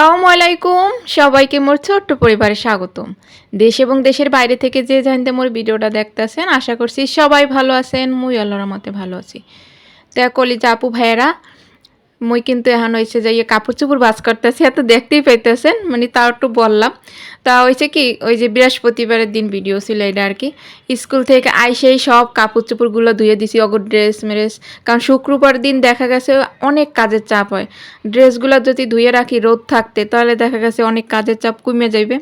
আসসালামু আলাইকুম। সবাইকে মোর ছোট্ট পরিবারে স্বাগতম। দেশ এবং দেশের বাইরে থেকে যে জানতে মোর ভিডিওটা দেখতেছেন, আশা করছি সবাই ভালো আছেন, মুই আল্লাহর মতে ভালো আছি। তো কলিজা আপু ভাইয়েরা মুই কিন্তু এখন হয়েছে যে ইয়ে কাপড় চোপড় বাস করতেছি, এত দেখতেই পাইতেছেন মানে তাও একটু বললাম। তা হয়েছে কি, ওই যে বৃহস্পতিবারের দিন ভিডিও ছিল এটা আর কি। স্কুল থেকে আইসেই সব কাপড় চোপড়গুলো ধুয়ে দিছি অগর ড্রেস মেরেস কারণ শুক্রবার দিন দেখা গেছে অনেক কাজের চাপ হয়। ড্রেসগুলো যদি ধুয়ে রাখি, রোদ থাকতে, তাহলে দেখা গেছে অনেক কাজের চাপ কমে যাইবে।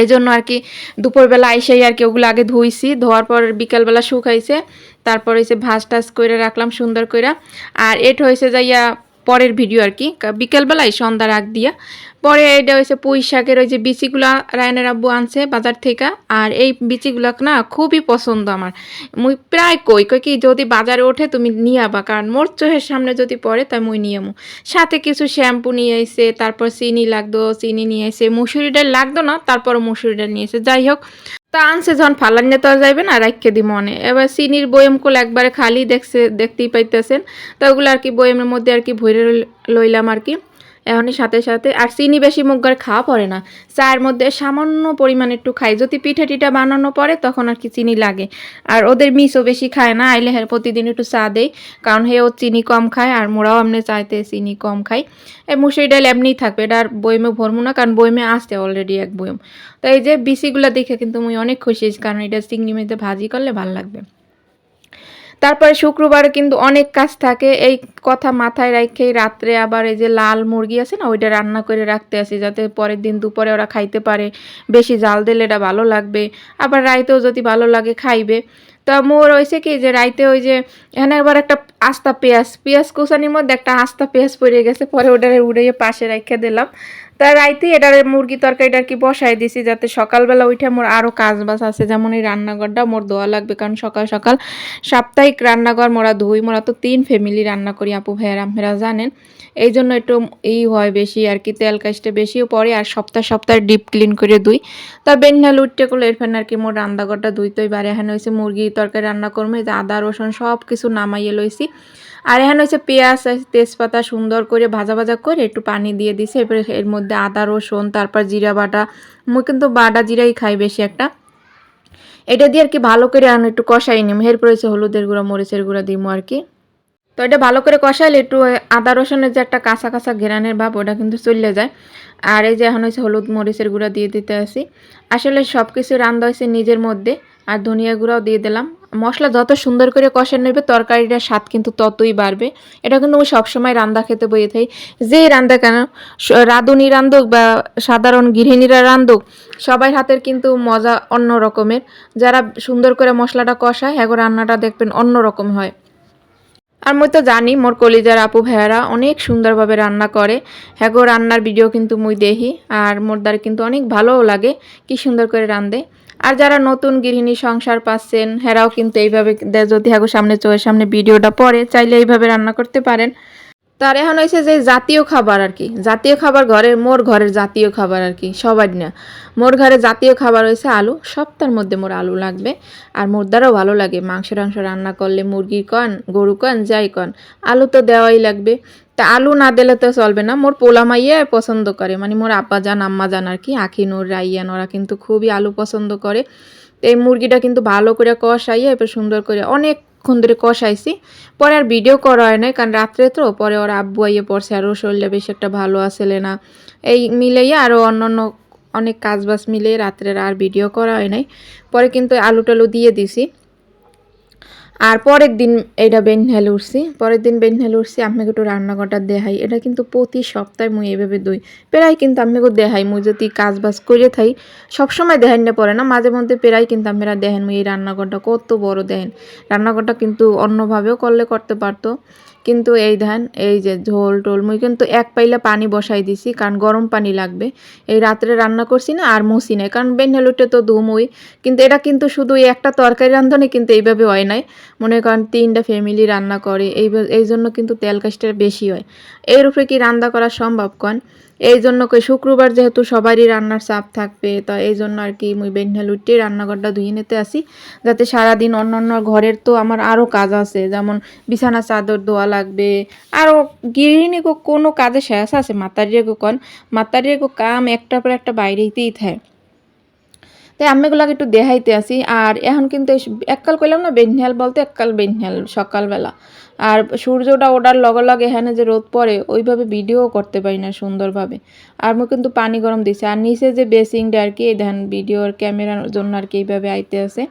এই জন্য আর কি দুপুরবেলা আইসেই আর কি ওগুলো আগে ধুইছি, ধোয়ার পর বিকালবেলা শুকাইছে। তারপর হয়েছে ভাজ টাস করে রাখলাম সুন্দর করে আর এট হয়েছে যাইয়া পরের ভিডিও আর কি। বিকেলবেলায় সন্ধ্যার আগ দিয়া। পরে এটা হয়েছে পুঁই শাকের ওই যে বিচিগুলা রায়নের আব্বু আনছে বাজার থেকে। আর এই বিচিগুলা না খুবই পছন্দ আমার। মুই প্রায় কই কই কি যদি বাজারে ওঠে তুমি নিয়ে আবা, কারণ মোর চোখের সামনে যদি পড়ে তাই মুই নিয়ে আমু। সাথে কিছু শ্যাম্পু নিয়ে আইছে, তারপর চিনি লাগতো, চিনি নিয়ে আইছে মুসুরি ডাল লাগতো না তারপর মুসুরি ডাল নিয়ে এসে যাই হোক তা আনছে যখন ফালান নিয়ে তো আর যাইবে না রাখিয়ে দি মনে এবার চিনির বয়ম কোল একবারে খালি দেখছে, দেখতেই পাইতেছেন। তা ওগুলো আর কি বয়মের মধ্যে আর কি ভরে লইলাম আর কি। এখনই সাথে সাথে আর চিনি বেশি মুগগার খাওয়া পড়ে না। চায়ের মধ্যে সামান্য পরিমাণ একটু খাই। যদি পিঠা টিঠা বানানো পড়ে, তখন আর কি চিনি লাগে। আর ওদের মিসও বেশি খায় না। আইলে হ্যাঁ প্রতিদিন একটু চা দেয় কারণ হে ও চিনি কম খায় আর মোরাও এমনি চাইতে চিনি কম খাই। এই মুসুরি ডাল এমনিই থাকবে। এটা আর বইমে ভরবো না, কারণ বইমে আসছে অলরেডি এক বইম। তো এই যে বিসিগুলো দেখে কিন্তু আমি অনেক খুশি কারণ এটা চিংড়ি মেয়েতে ভাজি করলে ভালো লাগবে। তারপরে শুক্রবারে কিন্তু অনেক কাজ থাকে। এই কথা মাথায় রেখেই রাত্রে আবার এই যে লাল মুরগি আছে না, ওইটা রান্না করে রাখতে আসি যাতে পরের দিন দুপুরে ওরা খাইতে পারে। বেশি জাল দিলে এটা ভালো লাগবে। আবার রাইতেও যদি ভালো লাগে খাইবে। তা মোর হয়েছে কি যে রাইতে ওই যে এখানে আবার একটা আস্তা পেঁয়াজ পেঁয়াজ কুচানির মধ্যে একটা আস্তা পেঁয়াজ পড়ে গেছে, পরে ওটারে উড়িয়ে পাশে রেখে দিলাম। তা রাইতে এটার মুরগি তরকারিটা কি বসাই দিছি যাতে সকালবেলা উঠে মোর আরও কাজ বাজ আছে। যেমন এই রান্নাঘরটা মোর ধোয়া লাগবে, কারণ সকাল সকাল সাপ্তাহিক রান্নাঘর মোরা ধুই মোরা তো তিন ফ্যামিলি রান্না করি, আপু ভাইয়েরা, আপনারা জানেন। এই জন্য একটু এই হয় বেশি আর কি, তেল কাজটা বেশিও পড়ে আর সপ্তাহ সপ্তাহে ডিপ ক্লিন করে ধুই তা বেন্নাল উঠতে করলে এরফান আর কি মোর রান্নাঘরটা ধুইতেই বারে এখানে হয়েছে মুরগি তরকারি রান্না করব আদা, রসুন সব কিছু নামাইয়ে লইছি। আর এখানে হচ্ছে পেঁয়াজ, তেজপাতা সুন্দর করে ভাজা ভাজা করে একটু পানি দিয়ে দিছি। এরপরে এর মধ্যে আদা, রসুন, তারপর জিরা বাটা। মুই কিন্তু বাটা জিরাই খাই বেশি একটা। এটা দিয়ে আর কি ভালো করে আনো একটু কষাই নিম। এরপরে হচ্ছে হলুদের গুঁড়া, মরিচের গুঁড়া দিমো আর কি। তো এটা ভালো করে কষাইলে একটু আদা, রসুনের যে একটা কাঁচা কাঁচা ঘেরানের ভাব, ওটা কিন্তু চলে যায়। আর এই যে এখন হচ্ছে হলুদ, মরিচের গুঁড়া দিয়ে দিতে আসি। আসলে সব কিছু রান্না হয়েছে নিজের মধ্যে। আর ধনিয়া গুঁড়াও দিয়ে দিলাম। মশলা যত সুন্দর করে কষে নেবে, তরকারিটার স্বাদ কিন্তু ততই বাড়বে। এটা কিন্তু আমি সবসময় রান্না খেতে বইয়ে থাকি। যেই রান্না কেন রাঁধুনি রান্ধুক বা সাধারণ গৃহিণীরা রান্ধুক সবাই হাতের কিন্তু মজা অন্য রকমের। যারা সুন্দর করে মশলাটা কষায় হ্যাঁ রান্নাটা দেখবেন অন্য রকম হয়। আর মুই তো জানি, মোর কলিজার আপু ভাইয়ারা অনেক সুন্দরভাবে রান্না করে। হ্যাঁ রান্নার ভিডিও কিন্তু মুই দেখি। আর মোর দ্বারা কিন্তু অনেক ভালোও লাগে, কি সুন্দর করে রান্ধে আর যারা নতুন গৃহিণী সংসার পাচ্ছেন, হেরাও কিন্তু এইভাবে যদি হাগো সামনে চোখের সামনে ভিডিওটা পরে চাইলে এইভাবে রান্না করতে পারেন। তার এখন হয়েছে যে জাতীয় খাবার আর কি। জাতীয় খাবার ঘরের, মোর ঘরের জাতীয় খাবার আর কি সবার না। মোর ঘরে জাতীয় খাবার হয়েছে আলু সপ্তাহের মধ্যে মোর আলু লাগবে। আর মোর দ্বারাও ভালো লাগে, মাংস টাংস রান্না করলে মুরগি কন, গরু কন, যাই কন, আলু তো দেওয়াই লাগবে। তা আলু না দিলে তো চলবে না, মোর পোলা মাইয়া পছন্দ করে। মানে মোর আব্বা যান, আম্মা যান আর কি, আখিনুর, রাইয়ান, ওরা কিন্তু খুবই আলু পছন্দ করে। তো এই মুরগিটা কিন্তু ভালো করে কষাইয়া এবার সুন্দর করে অনেকক্ষণ ধরে কষাইছি। পরে আর ভিডিও করা হয় নাই, কারণ রাত্রে তো, পরে ওর আব্বু আইয়ে পড়ছে, আর ওর শরীরটা বেশি একটা ভালো আসলে না। এই মিলেই আরও অন্য অনেক কাজবাজ মিলে রাত্রের আর ভিডিও করা হয় নাই। পরে কিন্তু আলু টালু দিয়ে দিছি। আর পরের দিন এটা বেনহেল উঠছি পরের দিন বেনহেল উঠছি আপনাকে একটু রান্নাঘরটা দেখাই। এটা কিন্তু প্রতি সপ্তাহে মুই এভাবে দই। প্রায় কিন্তু আপনাকে দেখাই, মুই যদি কাজ বাজ করে থাই, সবসময় দেখান না পড়ে না, মাঝে মধ্যে প্রায় কিন্তু আপনারা দেখেন মুই এই রান্নাঘরটা কত বড় দেখেন। রান্নাঘরটা কিন্তু অন্যভাবেও করলে করতে পারতো। কিন্তু এই ধান, এই যে ঝোল টোল, মুই কিন্তু এক পাইলা পানি বসাই দিছি, কারণ গরম পানি লাগবে। এই রাত্রে রান্না করছি না আর মুসি নাই, কারণ বেনহেলুটে তো দুমুই। কিন্তু এটা কিন্তু শুধু এই একটা তরকারি রান্ধনে কিন্তু এইভাবে হয় নাই। মনে করেন তিনটা ফ্যামিলি রান্না করে এই এই জন্য কিন্তু তেল কাজটা বেশি হয়। এর উপরে কি রান্না করা সম্ভব, কন? এই জন্য কই শুক্রবার যেহেতু সবারই রান্নার চাপ থাকবে, তো এই জন্য আর কি মুই বেন্যাল উঠে রান্নাঘরটা ধুয়ে নিতে আসি। যাতে সারাদিন অন্য অন্য ঘরের তো আমার আরও কাজ আছে, যেমন বিছানা, চাদর ধোয়া লাগবে। আরও গৃহিণী কোনো কাজে শেষ আছে মাতারিয়ে কন মাতারিয়ে কাম একটা পর একটা বাইরেতেই থাকে তাই আম্মিগুলাকে একটু দেখাইতে আসি, আর এখন কিন্তু এককাল কইলাম না বেনহাল বলতে এককাল বেনহাল সকালবেলা। আর সূর্যটা ওঠার লগে লগে এখানে যে রোদ পড়ে, ওইভাবে ভিডিও করতে পারি না সুন্দরভাবে। আর আমি কিন্তু পানি গরম দিছি। আর নিচে যে বেসিংটা আর কি, এই দেখেন ভিডিওর ক্যামেরার জন্য আর কি এইভাবে আইতে আছে।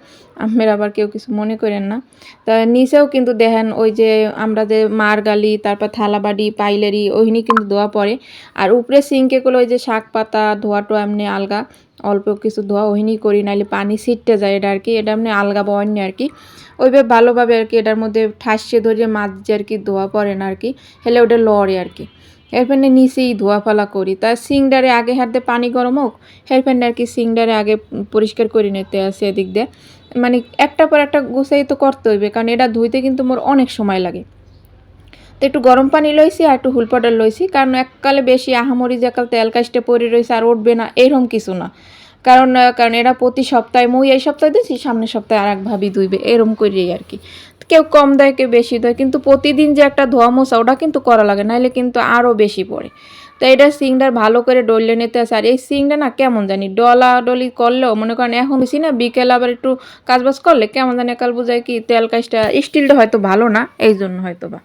আমের আবার কেউ কিছু মনে করেন না। তা নিচেও কিন্তু দেখেন ওই যে আমরা যে মার গালি তারপর থালাবাড়ি, পাইলেরি ওইখানে কিন্তু ধোয়া পড়ে। আর উপরে সিঙ্কে করলে ওই যে শাক পাতা ধোয়াটো এমনি আলগা। অল্প কিছু ধোয়া ওহিনি করি নাহলে পানি ছিটতে যায়। এটা আর কি, এটা এমনি আলগা বয়নি আর কি। ওইভাবে ভালোভাবে আর কি এটার মধ্যে ঠাসিয়ে ধরে মাছ যে আর কি ধোয়া পড়ে না আর কি, হেলে ওটা লড়ে আর কি। হেরফেন্ডে নিচেই ধোয়া ফালা করি। তা সিংডারে আগে হাতে পানি গরম হোক হেরফেন্ডে আর কি সিংডারে আগে পরিষ্কার করে নিতে আসে এদিক দিয়ে। মানে একটা পর একটা গুছাই তো করতে হইবে, কারণ এটা ধুইতে কিন্তু মোর অনেক সময় লাগে। তো একটু গরম পানি লইছি আর একটু হুল পাউডার লইছি, কারণ এককালে বেশি আহামরি যে তেল কাজটা পরে রয়েছে আর উঠবে না, এরকম কিছু না। কারণ কারণ এরা প্রতি সপ্তাহে মুই এই সপ্তাহে দিয়েছি সামনের সপ্তাহে আর এক ভাবি ধুইবে এরম করেই আর কি। কেউ কম দেয়, কেউ বেশি দেয়, কিন্তু প্রতিদিন যে একটা ধোয়া মোছা, ওটা কিন্তু করা লাগে নাহলে কিন্তু আরও বেশি পড়ে। তো এটা সিংটার ভালো করে ডলে নিতে আসে আর এই সিংটা না কেমন জানি, ডলা ডলি করলেও, মনে করেন এখন বেশি না, বিকেল আবার একটু কাজবাজ করলে কেমন জানি কাল বোঝায় কি, তেল কাজটা স্টিলটা হয়তো ভালো না এই জন্য হয়তো বা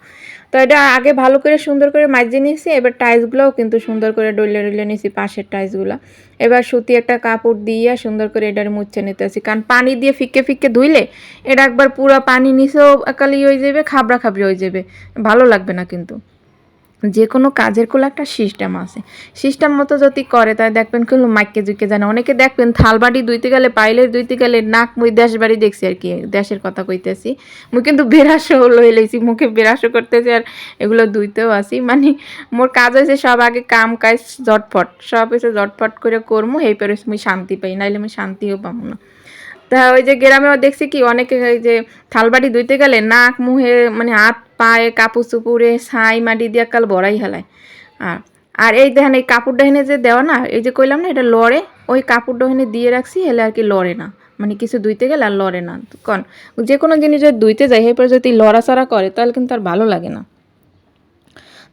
তো এটা আগে ভালো করে সুন্দর করে মাজিয়ে নিয়েছি, এবার টাইলসগুলোও কিন্তু সুন্দর করে ডলে ডলে নিয়েছি, পাশের টাইলসগুলো এবার সুতি একটা কাপড় দিয়ে সুন্দর করে এটার মুচ্ছে নিতে আসি কারণ পানি দিয়ে ফিকে ফিকে ধুইলে এটা একবার পুরো পানি নিচেও একালি হয়ে যাবে, খাবড়া খাবড়ি হয়ে যাবে, ভালো লাগবে না কিন্তু। যে কোনো কাজের কোনো একটা সিস্টেম আছে। সিস্টেম মতো যদি করে তাই দেখবেন কোনো মাইকে জুইকে জানে। অনেকে দেখবেন থালবাড়ি দুইতে গেলে পাইলে দুইতে গেলে নাক মুই দেশ বাড়ি দেখছি আর কি, দেশের কথা কইতেছি। মুই কিন্তু বেরাসও লই লইছি, মুখে বেরাসও করতেছি আর এগুলো ধুইতেও আসি মানে মোর কাজ হয়েছে সব আগে কাম কাজ জটফট সব হয়েছে জটফট করে করমু এই পরে মুই শান্তি পাই, নাইলে আমি শান্তিও পাবো না। তা ওই যে গ্রামেও দেখছি কি, অনেকে যে থালবাড়ি ধুইতে গেলে নাক, মুহে মানে হাত পায়ে কাপড় চুপুরে ছাই মাটি দিয়ে কাল বড়াই হেলায় আর আর এই দেখেন, এই কাপড় হেনে যে দেওয়া না, এই যে কইলাম না, এটা লড়ে, ওই কাপড়টা হেনে দিয়ে রাখছি হেলে আর কি লড়ে না। মানে কিছু ধুইতে গেলে আর লড়ে না। কন, যে কোনো জিনিস যদি ধুইতে যায় এরপর যদি লড়াচড়া করে, তাহলে কিন্তু আর ভালো লাগে না।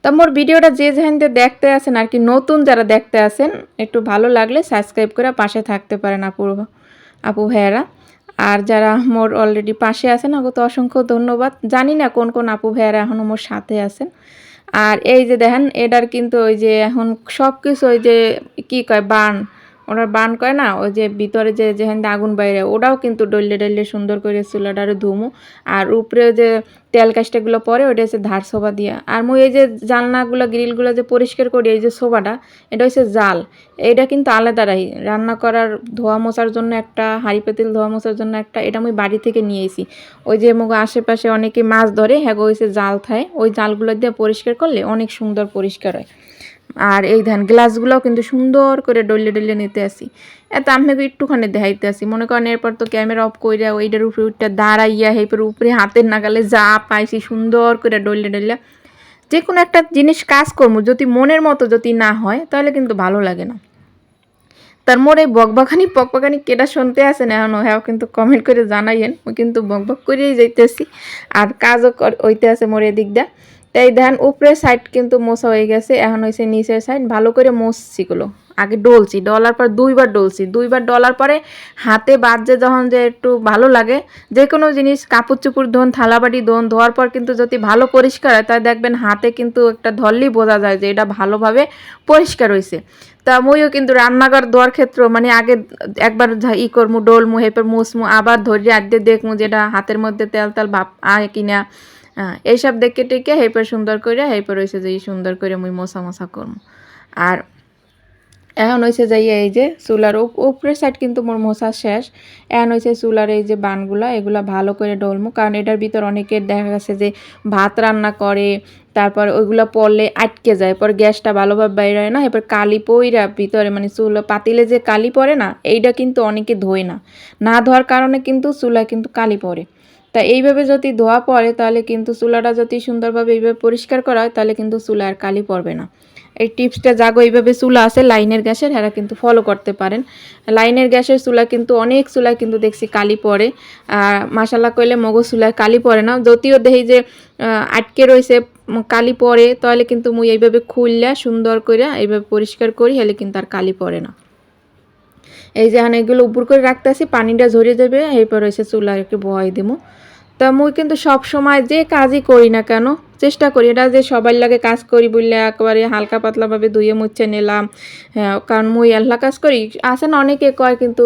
তা মোর ভিডিওটা যে যেখান দিয়ে দেখতে আসেন আর কি নতুন যারা দেখতে আসেন একটু ভালো লাগলে সাবস্ক্রাইব করে পাশে থাকতে পারেন, আপু আপু ভাইয়ারা। আর যারা মোর অলরেডি পাশে আছেন আগত অসংখ্য ধন্যবাদ। জানি না কোন কোন আপু ভাইয়ারা এখন মোর সাথে আছেন। আর এই যে দেখেন এটার কিন্তু ওই যে এখন সব কিছু ওই যে কী কয় বান ওনার বান করে না, ওই যে ভিতরে যে যেখান আগুন বাইরে ওটাও কিন্তু ডললে ডললে সুন্দর করে চুলাটারে ধুমু। আর উপরে যে তেল কাজটাগুলো পরে ওটা হচ্ছে ধার সোবা দিয়া। আর মুই এই যে জানলাগুলো, গ্রিলগুলো যে পরিষ্কার করি, এই যে সোবাটা এটা হচ্ছে জাল। এটা কিন্তু আলাদা আলাদারাই রান্না করার ধোয়া মোছার জন্য একটা, হাঁড়ি পাতিল ধোয়া মোছার জন্য একটা, এটা আমি বাড়ি থেকে নিয়ে এসি ওই যে মুখ আশেপাশে অনেকে মাছ ধরে হ্যাঁ হয়েছে জাল থায়। ওই জালগুলো দিয়ে পরিষ্কার করলে অনেক সুন্দর পরিষ্কার হয়। আর এই ধান গ্লাসগুলোও কিন্তু সুন্দর করে ডলে ডলে নিতে আসি। এত আপনাকে একটুখানি দেখাইতে আসি। মনে করেন এরপর তো ক্যামেরা অফ কইরা ওইটার উপরে উঠটা দাঁড়াইয়া এরপর উপরে হাতের নাগালে যা পাইছি সুন্দর করে ডলে ডলে। যে কোনো একটা জিনিস কাজ করব যদি মনের মতো যদি না হয়, তাহলে কিন্তু ভালো লাগে না। তার মোর এই বকবাখানি পকবাখানি কেটা শুনতে আসেন এখনও হ্যাঁ কিন্তু কমেন্ট করে জানাইয়েন। আমি কিন্তু বকবক করেই যাইতেছি। আর কাজও হইতে আছে মোর এদিক তাই দেখেন, উপরের সাইড কিন্তু মোছা হয়ে গেছে, এখন হয়েছে নিচের সাইড ভালো করে মোছছি গুলো আগে ডলছি, ডলার পর দুইবার ডলছি। দুইবার ডলার পরে হাতে বাজে যখন যে একটু ভালো লাগে যে কোনো জিনিস, কাপড় চুপড় ধোন, থালাবাটি ধোন, ধোয়ার পর কিন্তু যদি ভালো পরিষ্কার হয় তাই দেখবেন হাতে কিন্তু একটা ধরলেই বোঝা যায় যে এটা ভালোভাবে পরিষ্কার হয়েছে তা মুইও কিন্তু রান্নাঘর ধোয়ার ক্ষেত্রে মানে আগে একবার ই করমু, ডলমু হেপর মুসমু আবার ধরে আদ্যে দেখমু যেটা হাতের মধ্যে তেল তেল ভাব আয় কিনা। এইসব দেখে টেকে হেপর সুন্দর করে হেপর হয়েছে যে সুন্দর করে মুই মশা মশা করমু। আর এখন হয়েছে যাই এই যে চুলার উপরের সাইড কিন্তু মোর মশা শেষ। এখন হয়েছে চুলার এই যে বানগুলা, এগুলা ভালো করে ডলমু। কারণ এটার ভিতর অনেকের দেখা গেছে যে ভাত রান্না করে, তারপর ওইগুলো পড়লে আটকে যায়। পর গ্যাসটা ভালোভাবে বাইরে হয় না, এরপর কালি পইরা ভিতরে মানে চুল, পাতিলে যে কালি পড়ে না, এইটা কিন্তু অনেকে ধোয় না। না ধোয়ার কারণে কিন্তু চুলা কিন্তু কালি পড়ে। তা এইভাবে যদি ধোয়া পড়ে, তাহলে কিন্তু চুলাটা যদি সুন্দরভাবে এইভাবে পরিষ্কার করা হয়, তাহলে কিন্তু চুলা আর কালি পড়বে না। এই টিপসটা জাগো, এইভাবে চুলা আছে, লাইনের গ্যাসের, এরা কিন্তু ফলো করতে পারেন। লাইনের গ্যাসের চুলা কিন্তু, অনেক চুলায় কিন্তু দেখছি কালি পড়ে। আর মাসাল্লা কইলে মগজ চুলায় কালি পড়ে না। যদিও দেখি যে আটকে রয়েছে কালি পড়ে, তাহলে কিন্তু মুই এইভাবে খুললা সুন্দর করে এইভাবে পরিষ্কার করি, হলে কিন্তু আর কালি পড়ে না। এই যে এখানে এগুলো উপর করে রাখতেছি পানিটা ঝরিয়ে দেবে, এরপর এসে চুলা একটু বয় দিব। তা মুই কিন্তু সব সময় যে কাজই করি না কেন, চেষ্টা করি। এটা যে সবার লাগে কাজ করি বললে একবারে হালকা পাতলাভাবে ধুয়ে মুচ্ছে নিলাম। হ্যাঁ কারণ মুই আল্লাহ কাজ করি। আছে না অনেকে কয় কিন্তু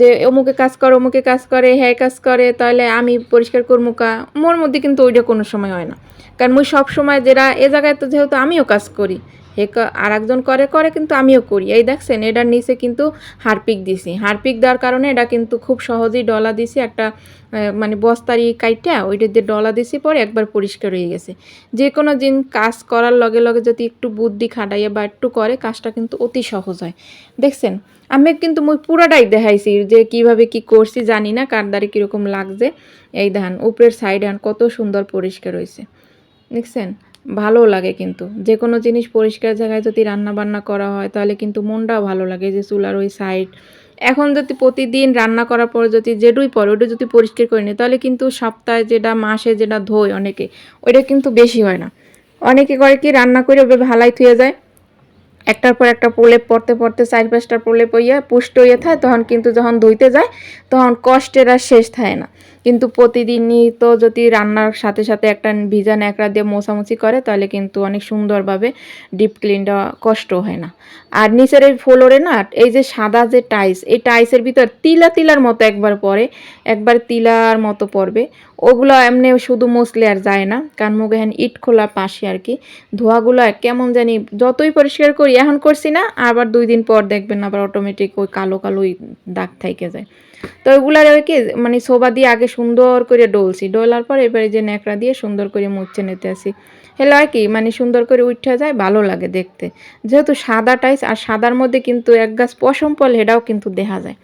যে অমুকে কাজ করে, অমুকে কাজ করে হ্যাঁ কাজ করে, তাহলে আমি পরিষ্কার করব কা? মোর মধ্যে কিন্তু ওইটা কোনো সময় হয় না। কারণ মুই সব সময় যেটা, এ জায়গায় তো যেহেতু আমিও কাজ করি। হে আর একজন করে করে কিন্তু আমিও করি। এই দেখছেন, এটার নিচে কিন্তু হারপিক দিছি। হারপিক দেওয়ার কারণে এটা কিন্তু খুব সহজেই ডলা দিছি, একটা মানে বস্তারি কাইটা, ওইটা দিয়ে ডলা দিছি পরে একবার পরিষ্কার হয়ে গেছে। যে কোনো দিন কাজ করার লগে লগে যদি একটু বুদ্ধি খাটাইয়া বা একটু করে, কাজটা কিন্তু অতি সহজ হয়। দেখছেন, আমি কিন্তু মুই পুরাটাই দেখাইছি যে কীভাবে কি করছি, জানি না কার দ্বারে কীরকম লাগছে। এই ধান উপরের সাইড হান কত সুন্দর পরিষ্কার হয়েছে দেখছেন ভালো লাগে কিন্তু। যে কোনো জিনিস পরিষ্কার জায়গায় যদি রান্না বান্না করা হয়, তাহলে কিন্তু মনটাও ভালো লাগে যে চুলার ওই সাইড এখন যদি প্রতিদিন রান্না করার পর যদি যেটুই পরে, ওটা যদি পরিষ্কার করে নিই, তাহলে কিন্তু সপ্তাহে যেটা মাসে যেটা ধোয় অনেকে, ওইটা কিন্তু বেশি হয় না। অনেকে করে কি, রান্না করে ওভাবে ভালাই থুয়ে যায়। একটার পর একটা প্রলেপ পড়তে পড়তে চার পাঁচটা প্রলেপ হইয়া পুষ্ট হইয়া থাকে তখন কিন্তু যখন ধুইতে যায়, তখন কষ্টের আর শেষ থাকে না। কিন্তু প্রতিদিনই তো যদি রান্নার সাথে সাথে একটা ভিজা ন্যাকড়া দিয়ে মোছামুছি করে, তাহলে কিন্তু অনেক সুন্দরভাবে ডিপ ক্লিনটা কষ্ট হয় না। আর নিচের এই ফ্লোরে না, এই যে সাদা যে টাইস এই টাইসের ভিতর তিলা তিলার মতো একবার পরে, একবার তিলার মতো পড়বে ওগুলো এমনি শুধু মুছলে আর যায় না। কারণ মুখে এখন ইট খোলা পাশে আর কি। ধোয়াগুলো কেমন জানি যতই পরিষ্কার করি, এখন করছি না, আবার দুই দিন পর দেখবেন আবার অটোমেটিক ওই কালো কালোই দাগ থাইকে যায়। তো ওইগুলার আর কি মানে সোবা দিয়ে আগে সুন্দর করে ডলছি। ডলার পর এবারে যে ন্যাকড়া দিয়ে সুন্দর করে মুছে নিতে আসি। হেলে আর কি মানে সুন্দর করে উঠে যায়, ভালো লাগে দেখতে। যেহেতু সাদা টাইস, আর সাদার মধ্যে কিন্তু এক গাছ পশম পল হেডাও কিন্তু দেখা যায়।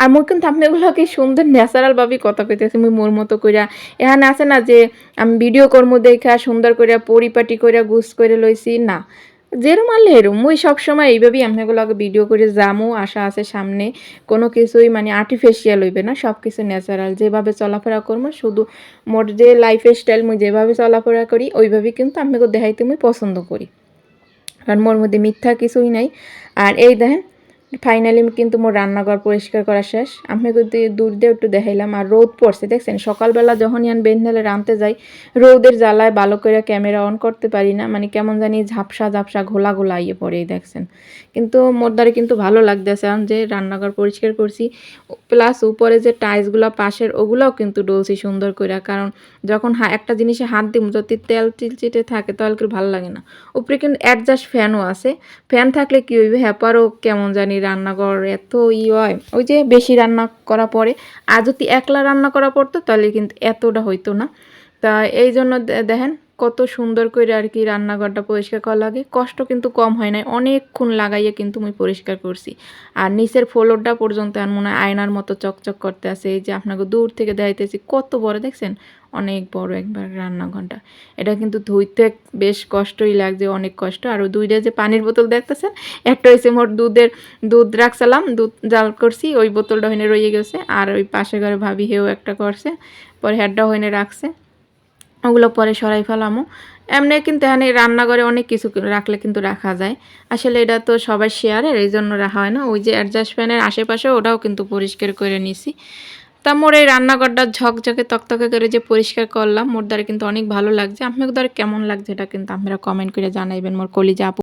আর মুই কিন্তু আপনি ওগুলোকে সুন্দর ন্যাচারালভাবেই কথা কইতেছি, মুই মোর মতো কইরা। এখানে আছে না যে, আমি ভিডিও কর্ম দেখা, সুন্দর করে পরিপাটি করে গুস করে লইছি, না। যেরম আনলে এরম। মুই সবসময় এইভাবেই আপনাগুলোকে ভিডিও করে যামো, আশা আছে সামনে। কোনো কিছুই মানে আর্টিফিশিয়াল হইবে না সব কিছু ন্যাচারাল যেভাবে চলাফেরা করব শুধু মোট যে লাইফ স্টাইল মুই যেভাবে চলাফেরা করি, ওইভাবেই কিন্তু আপনাকে দেখাইতে মুই পছন্দ করি। কারণ মোর মধ্যে মিথ্যা কিছুই নাই। আর এই দেখেন ফাইনালি কিন্তু মোর রান্নাঘর পরিষ্কার করা শেষ। আমি কিন্তু দূর দিয়ে একটু দেখাইলাম, আর রোদ পড়ছে, দেখছেন? সকালবেলা যখনই আমি বেন্ডালে রাঁধতে যাই, রোদের জ্বালায় ভালো করে ক্যামেরা অন করতে পারি না। মানে কেমন জানি ঝাপসা ঝাপসা ঘোলা ঘোলা ইয়ে পড়ে, দেখছেন? কিন্তু মোর দ্বারা কিন্তু ভালো লাগতেছে। আমি যে রান্নাঘর পরিষ্কার করছি প্লাস উপরে যে টাইলসগুলো পাশের, ওগুলোও কিন্তু ডলছি সুন্দর করে কারণ যখন হা- একটা জিনিসে হাত দিম, যদি তেল চিলচিটে থাকে তাহলে কি ভালো লাগে না। উপরে কিন্তু অ্যাডজাস্ট ফ্যানও আছে। ফ্যান থাকলে কি হইবে? হ্যাপারও কেমন জানি রান্নাঘর এত ই হয়। ওই যে বেশি রান্না করা পরে, আর যদি একলা রান্না করা পড়তো, তাহলে কিন্তু এতটা হইতো না। তা এই জন্য দেখেন, কত সুন্দর করে আর কি রান্নাঘরটা পরিষ্কার করা লাগে। কষ্ট কিন্তু কম হয় নাই। অনেকক্ষণ লাগাইয়ে কিন্তু আমি পরিষ্কার করছি। আর নিচের ফ্লোরটা পর্যন্ত আর মনে হয় আয়নার মতো চকচক করতে আছে। এই যে আপনাকে দূর থেকে দেখাইতেছি, কত বড়, দেখছেন? অনেক বড় একবার রান্নাঘরটা এটা কিন্তু ধুইতে বেশ কষ্টই লাগছে, অনেক কষ্ট। আর দুইটা যে পানির বোতল দেখতেছেন, একটা হয়েছে মোট দুধের দুধ রাখছিলাম, দুধ জাল করছি, ওই বোতলটা হইনে রয়ে গেছে। আর ওই পাশে ঘরে ভাবি হেও একটা করছে, পরে হেডটা হইনে রাখছে। ওগুলো পরে সরাই ফেলামো। এমনি কিন্তু এখানে রান্নাঘরে অনেক কিছু রাখলে কিন্তু রাখা যায়। আসলে এটা তো সবাই শেয়ারের এই জন্য রাখা হয় না। ওই যে অ্যাডজাস্ট ফ্যানের আশেপাশে ওটাও কিন্তু পরিষ্কার করে নিছি। তা মোর এই রান্নাঘরটা ঝকঝকে তকতকে করে যে পরিষ্কার করলাম, মোর দ্বারা কিন্তু অনেক ভালো লাগছে। আপনাদের কেমন লাগছে এটা কিন্তু আপনারা কমেন্ট করে জানাইবেন। মোর কলিজা আপু